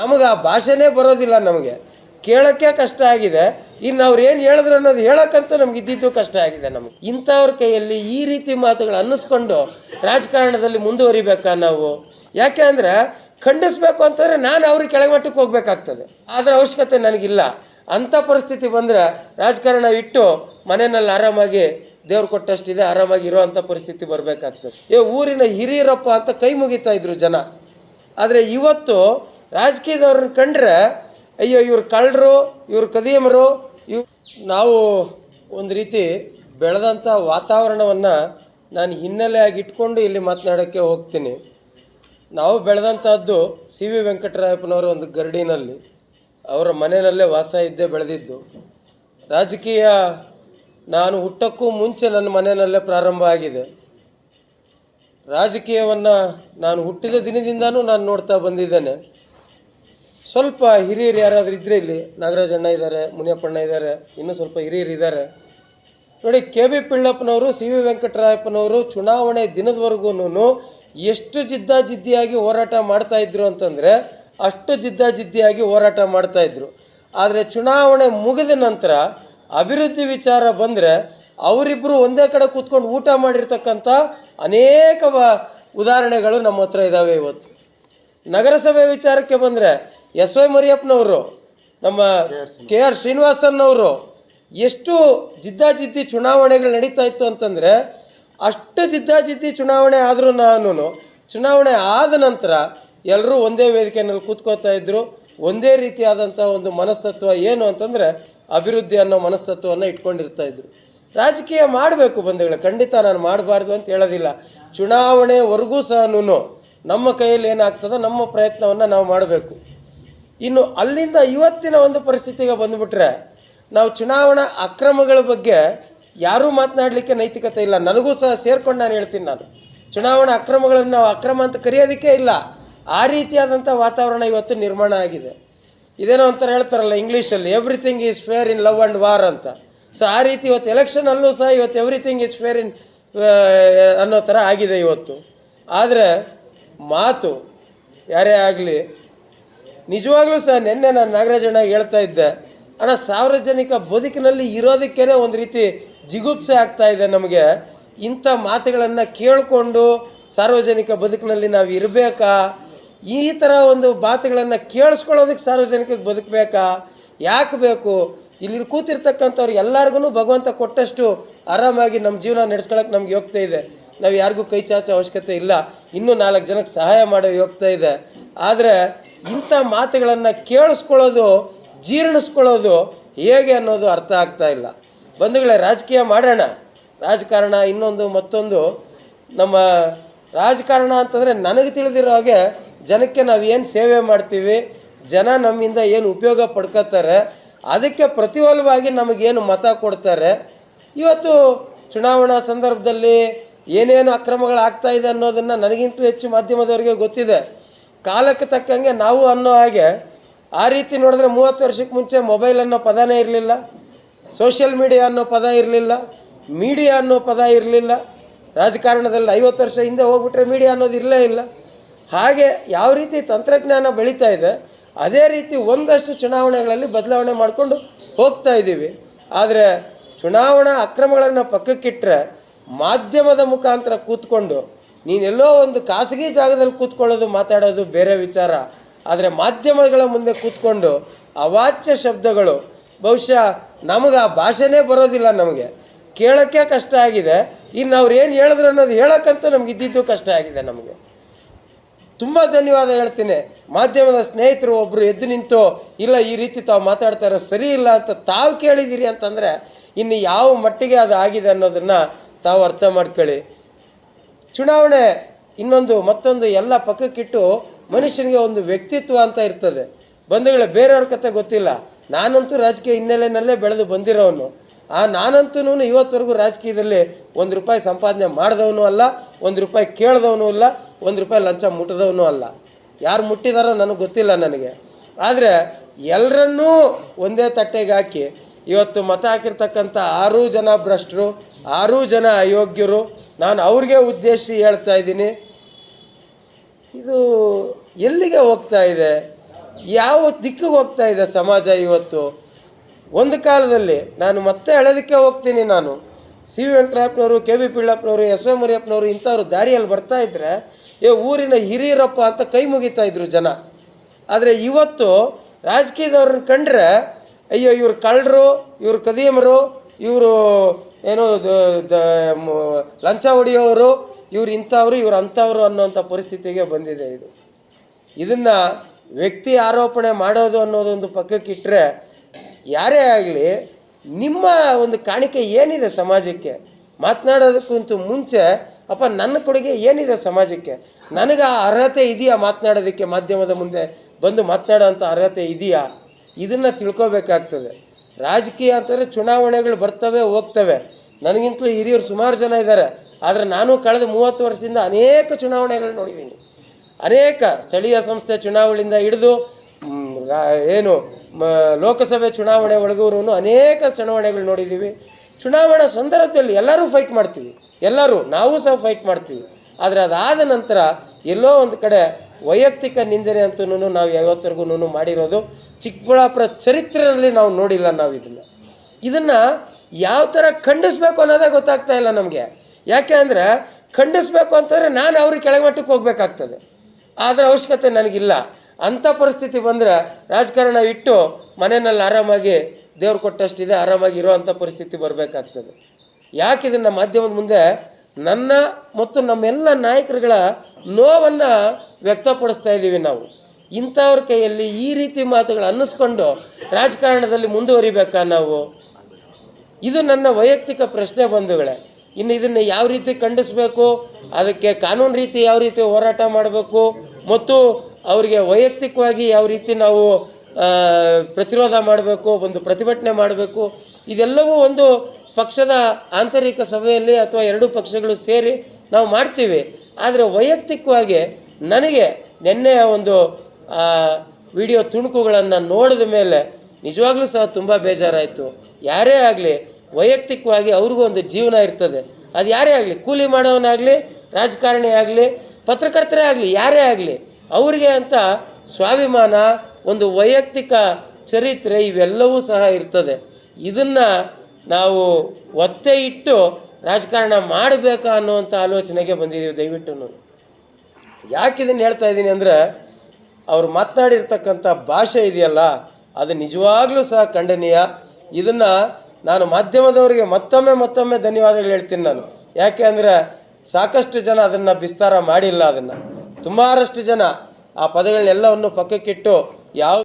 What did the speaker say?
ನಮಗೆ ಆ ಭಾಷೆನೇ ಬರೋದಿಲ್ಲ ನಮಗೆ. ಕೇಳೋಕ್ಕೆ ಕಷ್ಟ ಆಗಿದೆ. ಇನ್ನು ಅವ್ರು ಏನು ಹೇಳಿದ್ರು ಅನ್ನೋದು ಹೇಳೋಕ್ಕಂತೂ ನಮ್ಗೆ ಇದ್ದಿದ್ದು ಕಷ್ಟ ಆಗಿದೆ ನಮಗೆ. ಇಂಥವ್ರ ಕೈಯಲ್ಲಿ ಈ ರೀತಿ ಮಾತುಗಳು ಅನ್ನಿಸ್ಕೊಂಡು ರಾಜಕಾರಣದಲ್ಲಿ ಮುಂದುವರಿಬೇಕಾ ನಾವು? ಯಾಕೆ ಅಂದರೆ ಖಂಡಿಸ್ಬೇಕು ಅಂತಂದರೆ ನಾನು ಅವ್ರಿಗೆ ಕೆಳಮಟ್ಟಕ್ಕೆ ಹೋಗ್ಬೇಕಾಗ್ತದೆ. ಆದರೆ ಅವಶ್ಯಕತೆ ನನಗಿಲ್ಲ. ಅಂಥ ಪರಿಸ್ಥಿತಿ ಬಂದರೆ ರಾಜಕಾರಣ ಇಟ್ಟು ಮನೆಯಲ್ಲಿ ಆರಾಮಾಗಿ ದೇವ್ರು ಕೊಟ್ಟಷ್ಟಿದೆ, ಆರಾಮಾಗಿ ಇರೋವಂಥ ಪರಿಸ್ಥಿತಿ ಬರಬೇಕಾಗ್ತದೆ. ಏ ಊರಿನ ಹಿರಿಯರಪ್ಪ ಅಂತ ಕೈ ಮುಗಿತಾ ಇದ್ರು ಜನ. ಆದರೆ ಇವತ್ತು ರಾಜಕೀಯದವ್ರನ್ನ ಕಂಡ್ರೆ, ಅಯ್ಯೋ, ಇವ್ರು ಕಳ್ಳರು, ಇವ್ರು ಕದಿಯಮರು ಇವ್, ನಾವು ಒಂದು ರೀತಿ ಬೆಳೆದಂಥ ವಾತಾವರಣವನ್ನು ನಾನು ಹಿನ್ನೆಲೆಯಾಗಿ ಇಟ್ಕೊಂಡು ಇಲ್ಲಿ ಮಾತನಾಡೋಕ್ಕೆ ಹೋಗ್ತೀನಿ. ನಾವು ಬೆಳೆದಂಥದ್ದು ಸಿ ವಿ ವೆಂಕಟರಾಯಪ್ಪನವರು ಒಂದು ಗರಡಿನಲ್ಲಿ. ಅವರ ಮನೆಯಲ್ಲೇ ವಾಸ ಇದ್ದೇ ಬೆಳೆದಿದ್ದು. ರಾಜಕೀಯ ನಾನು ಹುಟ್ಟಕ್ಕೂ ಮುಂಚೆ ನನ್ನ ಮನೆಯಲ್ಲೇ ಪ್ರಾರಂಭ ಆಗಿದೆ. ರಾಜಕೀಯವನ್ನು ನಾನು ಹುಟ್ಟಿದ ದಿನದಿಂದನೂ ನಾನು ನೋಡ್ತಾ ಬಂದಿದ್ದೇನೆ. ಸ್ವಲ್ಪ ಹಿರಿಯರು ಯಾರಾದರೂ ಇದ್ದರೆ ಇಲ್ಲಿ ನಾಗರಾಜ್ ಅಣ್ಣ ಇದ್ದಾರೆ ಮುನಿಯಪ್ಪಣ್ಣ ಇದ್ದಾರೆ ಇನ್ನೂ ಸ್ವಲ್ಪ ಹಿರಿಯರು ಇದ್ದಾರೆ ನೋಡಿ ಕೆ ಬಿ ಪಿಳ್ಳಪ್ಪನವರು ಸಿ ವಿ ವೆಂಕಟರಾಯಪ್ಪನವರು ಚುನಾವಣೆ ದಿನದವರೆಗೂ ಎಷ್ಟು ಜಿದ್ದಾಜಿದ್ದಿಯಾಗಿ ಹೋರಾಟ ಮಾಡ್ತಾ ಇದ್ರು ಅಂತಂದರೆ ಅಷ್ಟು ಜಿದ್ದಾಜಿದ್ದಿಯಾಗಿ ಹೋರಾಟ ಮಾಡ್ತಾ ಇದ್ರು. ಆದರೆ ಚುನಾವಣೆ ಮುಗಿದ ನಂತರ ಅಭಿವೃದ್ಧಿ ವಿಚಾರ ಬಂದರೆ ಅವರಿಬ್ಬರು ಒಂದೇ ಕಡೆ ಕೂತ್ಕೊಂಡು ಊಟ ಮಾಡಿರ್ತಕ್ಕಂಥ ಅನೇಕ ಉದಾಹರಣೆಗಳು ನಮ್ಮ ಹತ್ರ ಇದ್ದಾವೆ ಇವತ್ತು. ನಗರಸಭೆ ವಿಚಾರಕ್ಕೆ ಬಂದರೆ ಎಸ್ ವೈ ಮರಿಯಪ್ಪನವರು ನಮ್ಮ ಕೆ ಆರ್ ಶ್ರೀನಿವಾಸನ್ನವರು ಎಷ್ಟು ಜಿದ್ದಾಜಿದ್ದಿ ಚುನಾವಣೆಗಳು ನಡೀತಾ ಇತ್ತು ಅಂತಂದರೆ ಅಷ್ಟು ಜಿದ್ದಾಜಿದ್ದಿ ಚುನಾವಣೆ ಆದರೂ ನಾನು ಚುನಾವಣೆ ಆದ ನಂತರ ಎಲ್ಲರೂ ಒಂದೇ ವೇದಿಕೆಯಲ್ಲಿ ಕೂತ್ಕೋತಾ ಇದ್ದರು ಒಂದೇ ರೀತಿಯಾದಂಥ ಒಂದು ಮನಸ್ತತ್ವ ಏನು ಅಂತಂದರೆ ಅಭಿವೃದ್ಧಿ ಅನ್ನೋ ಮನಸ್ತತ್ವವನ್ನು ಇಟ್ಕೊಂಡಿರ್ತಾ ಇದ್ರು. ರಾಜಕೀಯ ಮಾಡಬೇಕು ಬಂಧುಗಳು ಖಂಡಿತ ನಾನು ಮಾಡಬಾರ್ದು ಅಂತ ಹೇಳೋದಿಲ್ಲ. ಚುನಾವಣೆವರೆಗೂ ಸಹ ನಮ್ಮ ಕೈಯಲ್ಲಿ ಏನಾಗ್ತದೋ ನಮ್ಮ ಪ್ರಯತ್ನವನ್ನು ನಾವು ಮಾಡಬೇಕು. ಇನ್ನು ಅಲ್ಲಿಂದ ಇವತ್ತಿನ ಒಂದು ಪರಿಸ್ಥಿತಿಗೆ ಬಂದುಬಿಟ್ರೆ ನಾವು ಚುನಾವಣಾ ಅಕ್ರಮಗಳ ಬಗ್ಗೆ ಯಾರೂ ಮಾತನಾಡಲಿಕ್ಕೆ ನೈತಿಕತೆ ಇಲ್ಲ. ನನಗೂ ಸಹ ಸೇರ್ಕೊಂಡು ನಾನು ಹೇಳ್ತೀನಿ ನಾನು. ಚುನಾವಣಾ ಅಕ್ರಮಗಳನ್ನು ನಾವು ಅಕ್ರಮ ಅಂತ ಕರೆಯೋದಕ್ಕೆ ಇಲ್ಲ. ಆ ರೀತಿಯಾದಂಥ ವಾತಾವರಣ ಇವತ್ತು ನಿರ್ಮಾಣ ಆಗಿದೆ. ಇದೇನೋ ಅಂತ ಹೇಳ್ತಾರಲ್ಲ ಇಂಗ್ಲೀಷಲ್ಲಿ everything is fair in love and war ಅಂತ. ಸೊ ಆ ರೀತಿ ಇವತ್ತು ಎಲೆಕ್ಷನಲ್ಲೂ ಸಹ ಇವತ್ತು ಎವ್ರಿಥಿಂಗ್ ಈಸ್ ಫೇರ್ ಇನ್ ಅನ್ನೋ ಥರ ಆಗಿದೆ ಇವತ್ತು. ಆದರೆ ಮಾತು ಯಾರೇ ಆಗಲಿ ನಿಜವಾಗ್ಲೂ ಸಹ ನಿನ್ನೆ ನಾನು ನಾಗರಾಜಣ್ಣ ಹೇಳ್ತಾ ಇದ್ದೆ. ಅಣ್ಣ, ಸಾರ್ವಜನಿಕ ಬದುಕಿನಲ್ಲಿ ಇರೋದಕ್ಕೇ ಒಂದು ರೀತಿ ಜಿಗುಪ್ಸೆ ಆಗ್ತಾ ಇದೆ ನಮಗೆ. ಇಂಥ ಮಾತುಗಳನ್ನು ಕೇಳಿಕೊಂಡು ಸಾರ್ವಜನಿಕ ಬದುಕಿನಲ್ಲಿ ನಾವು ಇರಬೇಕಾ? ಈ ಥರ ಒಂದು ಮಾತುಗಳನ್ನು ಕೇಳಿಸ್ಕೊಳ್ಳೋದಕ್ಕೆ ಸಾರ್ವಜನಿಕಕ್ಕೆ ಬದುಕಬೇಕಾ? ಯಾಕೆ ಬೇಕು? ಇಲ್ಲಿ ಕೂತಿರ್ತಕ್ಕಂಥವ್ರು ಎಲ್ಲರಿಗೂ ಭಗವಂತ ಕೊಟ್ಟಷ್ಟು ಆರಾಮಾಗಿ ನಮ್ಮ ಜೀವನ ನಡೆಸ್ಕೊಳಕ್ಕೆ ನಮ್ಗೆ ಯೋಗ್ಯತೆ ಇದೆ. ನಾವು ಯಾರಿಗೂ ಕೈ ಚಾಚೋ ಅವಶ್ಯಕತೆ ಇಲ್ಲ. ಇನ್ನೂ ನಾಲ್ಕು ಜನಕ್ಕೆ ಸಹಾಯ ಮಾಡೋ ಯೋಗ್ಯತೆ ಇದೆ. ಆದರೆ ಇಂಥ ಮಾತುಗಳನ್ನು ಕೇಳಿಸ್ಕೊಳ್ಳೋದು, ಜೀರ್ಣಿಸ್ಕೊಳ್ಳೋದು ಹೇಗೆ ಅನ್ನೋದು ಅರ್ಥ ಆಗ್ತಾ ಇಲ್ಲ. ಬಂಧುಗಳೇ, ರಾಜಕೀಯ ಮಾಡೋಣ. ರಾಜಕಾರಣ ಇನ್ನೊಂದು, ಮತ್ತೊಂದು. ನಮ್ಮ ರಾಜಕಾರಣ ಅಂತಂದರೆ ನನಗೆ ತಿಳಿದಿರೋ ಹಾಗೆ ಜನಕ್ಕೆ ನಾವು ಏನು ಸೇವೆ ಮಾಡ್ತೀವಿ, ಜನ ನಮ್ಮಿಂದ ಏನು ಉಪಯೋಗ ಪಡ್ಕೋತಾರೆ, ಅದಕ್ಕೆ ಪ್ರತಿಫಲವಾಗಿ ನಮಗೇನು ಮತ ಕೊಡ್ತಾರೆ. ಇವತ್ತು ಚುನಾವಣಾ ಸಂದರ್ಭದಲ್ಲಿ ಏನೇನು ಅಕ್ರಮಗಳಾಗ್ತಾ ಇದೆ ಅನ್ನೋದನ್ನು ನನಗಿಂತಲೂ ಹೆಚ್ಚು ಮಾಧ್ಯಮದವರಿಗೆ ಗೊತ್ತಿದೆ. ಕಾಲಕ್ಕೆ ತಕ್ಕಂಗೆ ನಾವು ಅನ್ನೋ ಹಾಗೆ ಆ ರೀತಿ ನೋಡಿದ್ರೆ ಮೂವತ್ತು ವರ್ಷಕ್ಕೆ ಮುಂಚೆ ಮೊಬೈಲ್ ಅನ್ನೋ ಪದನೇ ಇರಲಿಲ್ಲ, ಸೋಷಿಯಲ್ ಮೀಡಿಯಾ ಅನ್ನೋ ಪದ ಇರಲಿಲ್ಲ, ಮೀಡಿಯಾ ಅನ್ನೋ ಪದ ಇರಲಿಲ್ಲ. ರಾಜಕಾರಣದಲ್ಲಿ ಐವತ್ತು ವರ್ಷ ಹಿಂದೆ ಹೋಗ್ಬಿಟ್ರೆ ಮೀಡಿಯಾ ಅನ್ನೋದು ಇರಲೇ ಇಲ್ಲ. ಹಾಗೆ ಯಾವ ರೀತಿ ತಂತ್ರಜ್ಞಾನ ಬೆಳೀತಾ ಇದೆ, ಅದೇ ರೀತಿ ಒಂದಷ್ಟು ಚುನಾವಣೆಗಳಲ್ಲಿ ಬದಲಾವಣೆ ಮಾಡಿಕೊಂಡು ಹೋಗ್ತಾ ಇದ್ದೀವಿ. ಆದರೆ ಚುನಾವಣಾ ಅಕ್ರಮಗಳನ್ನು ಪಕ್ಕಕ್ಕಿಟ್ಟರೆ ಮಾಧ್ಯಮದ ಮುಖಾಂತರ ಕೂತ್ಕೊಂಡು ನೀನೆಲ್ಲೋ ಒಂದು ಖಾಸಗಿ ಜಾಗದಲ್ಲಿ ಕೂತ್ಕೊಳ್ಳೋದು, ಮಾತಾಡೋದು ಬೇರೆ ವಿಚಾರ. ಆದರೆ ಮಾಧ್ಯಮಗಳ ಮುಂದೆ ಕೂತ್ಕೊಂಡು ಅವಾಚ್ಯ ಶಬ್ದಗಳು, ಬಹುಶಃ ನಮಗೆ ಆ ಭಾಷೆನೇ ಬರೋದಿಲ್ಲ ನಮಗೆ. ಕೇಳೋಕ್ಕೆ ಕಷ್ಟ ಆಗಿದೆ. ಇನ್ನು ಅವ್ರು ಏನು ಹೇಳಿದ್ರು ಅನ್ನೋದು ಹೇಳೋಕ್ಕಂತೂ ನಮ್ಗೆ ಇದ್ದಿದ್ದು ಕಷ್ಟ ಆಗಿದೆ ನಮಗೆ. ತುಂಬ ಧನ್ಯವಾದ ಹೇಳ್ತೀನಿ. ಮಾಧ್ಯಮದ ಸ್ನೇಹಿತರು ಒಬ್ಬರು ಎದ್ದು ನಿಂತು, ಇಲ್ಲ ಈ ರೀತಿ ತಾವು ಮಾತಾಡ್ತಾರೆ ಸರಿ ಇಲ್ಲ ಅಂತ ತಾವು ಕೇಳಿದ್ದೀರಿ ಅಂತಂದರೆ ಇನ್ನು ಯಾವ ಮಟ್ಟಿಗೆ ಅದು ಆಗಿದೆ ಅನ್ನೋದನ್ನು ತಾವು ಅರ್ಥ ಮಾಡ್ಕೊಳ್ಳಿ. ಚುನಾವಣೆ ಇನ್ನೊಂದು ಮತ್ತೊಂದು ಎಲ್ಲ ಪಕ್ಕಕ್ಕಿಟ್ಟು ಮನುಷ್ಯನಿಗೆ ಒಂದು ವ್ಯಕ್ತಿತ್ವ ಅಂತ ಇರ್ತದೆ. ಬಂಧುಗಳ, ಬೇರೆಯವ್ರ ಕತೆ ಗೊತ್ತಿಲ್ಲ. ನಾನಂತೂ ರಾಜಕೀಯ ಹಿನ್ನೆಲೆಯಲ್ಲೇ ಬೆಳೆದು ಬಂದಿರೋನು. ಆ ನಾನಂತೂ ಇವತ್ತವರೆಗೂ ರಾಜಕೀಯದಲ್ಲಿ ಒಂದು ರೂಪಾಯಿ ಸಂಪಾದನೆ ಮಾಡಿದವನು ಅಲ್ಲ, ಒಂದು ರೂಪಾಯಿ ಕೇಳಿದವನು ಅಲ್ಲ ಒಂದು ರೂಪಾಯಿ ಲಂಚ ಮುಟ್ಟಿದವನು ಅಲ್ಲ. ಯಾರು ಮುಟ್ಟಿದಾರೋ ನನಗೆ ಗೊತ್ತಿಲ್ಲ ನನಗೆ. ಆದರೆ ಎಲ್ಲರನ್ನೂ ಒಂದೇ ತಟ್ಟೆಗೆ ಹಾಕಿ ಇವತ್ತು ಮತ ಹಾಕಿರ್ತಕ್ಕಂಥ ಆರೂ ಜನ ಭ್ರಷ್ಟರು ಆರೂ ಜನ ಅಯೋಗ್ಯರು. ನಾನು ಅವ್ರಿಗೆ ಉದ್ದೇಶಿ ಹೇಳ್ತಾ ಇದ್ದೀನಿ. ಇದು ಎಲ್ಲಿಗೆ ಹೋಗ್ತಾ ಇದೆ? ಯಾವ ದಿಕ್ಕಿಗೆ ಹೋಗ್ತಾ ಇದೆ ಸಮಾಜ ಇವತ್ತು? ಒಂದು ಕಾಲದಲ್ಲಿ ನಾನು ಮತ್ತೆ ಹೇಳೋದಕ್ಕೆ ಹೋಗ್ತೀನಿ ನಾನು. ಸಿ ವಿ ವೆಂಕಟರಪ್ಪನವರು, ಕೆ ಬಿ ಪಿಳ್ಳಪ್ಪನವರು, ಎಸ್ ವಿ ಮರಿಯಪ್ಪನವರು ಇಂಥವ್ರು ದಾರಿಯಲ್ಲಿ ಬರ್ತಾ ಇದ್ದರೆ ಏ ಊರಿನ ಹಿರಿಯರಪ್ಪ ಅಂತ ಕೈ ಮುಗಿತಾ ಇದ್ರು ಜನ. ಆದರೆ ಇವತ್ತು ರಾಜಕೀಯದವ್ರನ್ನ ಕಂಡ್ರೆ, ಅಯ್ಯೋ ಇವ್ರು ಕಳ್ಳರು, ಇವರು ಕದಿಯಮರು, ಇವರು ಏನೋ ಲಂಚ ಹೊಡೆಯೋರು, ಇವ್ರು ಇಂಥವ್ರು, ಇವ್ರು ಅಂಥವ್ರು ಅನ್ನೋಂಥ ಪರಿಸ್ಥಿತಿಗೆ ಬಂದಿದೆ ಇದು. ಇದನ್ನು ವ್ಯಕ್ತಿ ಆರೋಪಣೆ ಮಾಡೋದು ಅನ್ನೋದೊಂದು ಪಕ್ಕಕ್ಕಿಟ್ಟರೆ ಯಾರೇ ಆಗಲಿ, ನಿಮ್ಮ ಒಂದು ಕಾಣಿಕೆ ಏನಿದೆ ಸಮಾಜಕ್ಕೆ? ಮಾತನಾಡೋದಕ್ಕಿಂತ ಮುಂಚೆ, ಅಪ್ಪ, ನನ್ನ ಕೊಡುಗೆ ಏನಿದೆ ಸಮಾಜಕ್ಕೆ? ನನಗೆ ಆ ಅರ್ಹತೆ ಇದೆಯಾ ಮಾತನಾಡೋದಕ್ಕೆ ಮಾಧ್ಯಮದ ಮುಂದೆ ಬಂದು ಮಾತನಾಡೋಂಥ ಅರ್ಹತೆ ಇದೆಯಾ? ಇದನ್ನು ತಿಳ್ಕೊಬೇಕಾಗ್ತದೆ. ರಾಜಕೀಯ ಅಂತಂದರೆ ಚುನಾವಣೆಗಳು ಬರ್ತವೆ, ಹೋಗ್ತವೆ. ನನಗಿಂತಲೂ ಹಿರಿಯರು ಸುಮಾರು ಜನ ಇದ್ದಾರೆ. ಆದರೆ ನಾನು ಕಳೆದ ಮೂವತ್ತು ವರ್ಷದಿಂದ ಅನೇಕ ಚುನಾವಣೆಗಳು ನೋಡಿದ್ದೀನಿ. ಅನೇಕ ಸ್ಥಳೀಯ ಸಂಸ್ಥೆ ಚುನಾವಣೆಯಿಂದ ಹಿಡಿದು ಏನು ಲೋಕಸಭೆ ಚುನಾವಣೆ ಒಳಗೂ ಅನೇಕ ಚುನಾವಣೆಗಳು ನೋಡಿದ್ದೀವಿ. ಚುನಾವಣಾ ಸಂದರ್ಭದಲ್ಲಿ ಎಲ್ಲರೂ ಫೈಟ್ ಮಾಡ್ತೀವಿ. ಎಲ್ಲರೂ, ನಾವು ಸಹ ಫೈಟ್ ಮಾಡ್ತೀವಿ. ಆದರೆ ಅದಾದ ನಂತರ ಎಲ್ಲೋ ಒಂದು ಕಡೆ ವೈಯಕ್ತಿಕ ನಿಂದನೆ ಅಂತೂ ನಾವು ಯಾವತ್ತರೆಗೂ ಮಾಡಿರೋದು ಚಿಕ್ಕಬಳ್ಳಾಪುರ ಚರಿತ್ರೆಯಲ್ಲಿ ನಾವು ನೋಡಿಲ್ಲ ನಾವು ಇದನ್ನು ಇದನ್ನು ಯಾವ ಥರ ಖಂಡಿಸ್ಬೇಕು ಅನ್ನೋದೇ ಗೊತ್ತಾಗ್ತಾ ಇಲ್ಲ ನಮಗೆ. ಯಾಕೆ ಅಂದರೆ ಖಂಡಿಸ್ಬೇಕು ಅಂತಂದರೆ ನಾನು ಅವ್ರಿಗೆ ಕೆಳಮಟ್ಟಕ್ಕೆ ಹೋಗ್ಬೇಕಾಗ್ತದೆ. ಆದರೆ ಅವಶ್ಯಕತೆ ನನಗಿಲ್ಲ. ಅಂಥ ಪರಿಸ್ಥಿತಿ ಬಂದರೆ ರಾಜಕಾರಣ ಇಟ್ಟು ಮನೆಯಲ್ಲಿ ಆರಾಮಾಗಿ ದೇವ್ರು ಕೊಟ್ಟಷ್ಟಿದೆ, ಆರಾಮಾಗಿ ಇರೋವಂಥ ಪರಿಸ್ಥಿತಿ ಬರಬೇಕಾಗ್ತದೆ. ಯಾಕೆ ಇದನ್ನು ಮಾಧ್ಯಮದ ಮುಂದೆ ನನ್ನ ಮತ್ತು ನಮ್ಮೆಲ್ಲ ನಾಯಕರುಗಳ ನೋವನ್ನು ವ್ಯಕ್ತಪಡಿಸ್ತಾ ಇದ್ದೀವಿ ನಾವು. ಇಂಥವ್ರ ಕೈಯಲ್ಲಿ ಈ ರೀತಿ ಮಾತುಗಳು ಅನ್ನಿಸ್ಕೊಂಡು ರಾಜಕಾರಣದಲ್ಲಿ ಮುಂದುವರಿಬೇಕಾ ನಾವು? ಇದು ನನ್ನ ವೈಯಕ್ತಿಕ ಪ್ರಶ್ನೆ ಬಂಧುಗಳೇ. ಇನ್ನು ಇದನ್ನು ಯಾವ ರೀತಿ ಖಂಡಿಸಬೇಕು? ಅದಕ್ಕೆ ಕಾನೂನು ರೀತಿ ಯಾವ ರೀತಿ ಹೋರಾಟ ಮಾಡಬೇಕು? ಮತ್ತು ಅವರಿಗೆ ವೈಯಕ್ತಿಕವಾಗಿ ಯಾವ ರೀತಿ ನಾವು ಪ್ರತಿರೋಧ ಮಾಡಬೇಕು, ಒಂದು ಪ್ರತಿಭಟನೆ ಮಾಡಬೇಕು. ಇದೆಲ್ಲವೂ ಒಂದು ಪಕ್ಷದ ಆಂತರಿಕ ಸಭೆಯಲ್ಲಿ ಅಥವಾ ಎರಡೂ ಪಕ್ಷಗಳು ಸೇರಿ ನಾವು ಮಾಡ್ತೀವಿ. ಆದರೆ ವೈಯಕ್ತಿಕವಾಗಿ ನನಗೆ ನಿನ್ನೆಯ ಒಂದು ವಿಡಿಯೋ ತುಣುಕುಗಳನ್ನು ನೋಡಿದ ಮೇಲೆ ನಿಜವಾಗ್ಲೂ ಸಹ ತುಂಬ ಬೇಜಾರಾಯಿತು. ಯಾರೇ ಆಗಲಿ, ವೈಯಕ್ತಿಕವಾಗಿ ಅವ್ರಿಗೂ ಒಂದು ಜೀವನ ಇರ್ತದೆ. ಅದು ಯಾರೇ ಆಗಲಿ, ಕೂಲಿ ಮಾಡೋವನಾಗಲಿ, ರಾಜಕಾರಣಿ ಆಗಲಿ, ಪತ್ರಕರ್ತರೇ ಆಗಲಿ, ಯಾರೇ ಆಗಲಿ, ಅವರಿಗೆ ಅಂತ ಸ್ವಾಭಿಮಾನ ಒಂದು ವೈಯಕ್ತಿಕ ಚರಿತ್ರೆ ಇವೆಲ್ಲವೂ ಸಹ ಇರ್ತದೆ. ಇದನ್ನು ನಾವು ಒತ್ತೆ ಇಟ್ಟು ರಾಜಕಾರಣ ಮಾಡಬೇಕಾ ಅನ್ನುವಂಥ ಆಲೋಚನೆಗೆ ಬಂದಿದ್ದೀವಿ ದಯವಿಟ್ಟು ಯಾಕೆ ಇದನ್ನು ಹೇಳ್ತಾ ಇದ್ದೀನಿ ಅಂದರೆ, ಅವ್ರು ಮಾತನಾಡಿರ್ತಕ್ಕಂಥ ಭಾಷೆ ಇದೆಯಲ್ಲ, ಅದು ನಿಜವಾಗ್ಲೂ ಸಹ ಖಂಡನೀಯ. ಇದನ್ನು ನಾನು ಮಾಧ್ಯಮದವರಿಗೆ ಮತ್ತೊಮ್ಮೆ ಮತ್ತೊಮ್ಮೆ ಧನ್ಯವಾದಗಳು ಹೇಳ್ತೀನಿ ನಾನು. ಯಾಕೆ ಅಂದರೆ, ಸಾಕಷ್ಟು ಜನ ಅದನ್ನು ವಿಸ್ತಾರ ಮಾಡಿಲ್ಲ ಅದನ್ನು. ಸುಮಾರಷ್ಟು ಜನ ಆ ಪದಗಳನ್ನೆಲ್ಲವನ್ನು ಪಕ್ಕಕ್ಕಿಟ್ಟು ಯಾವ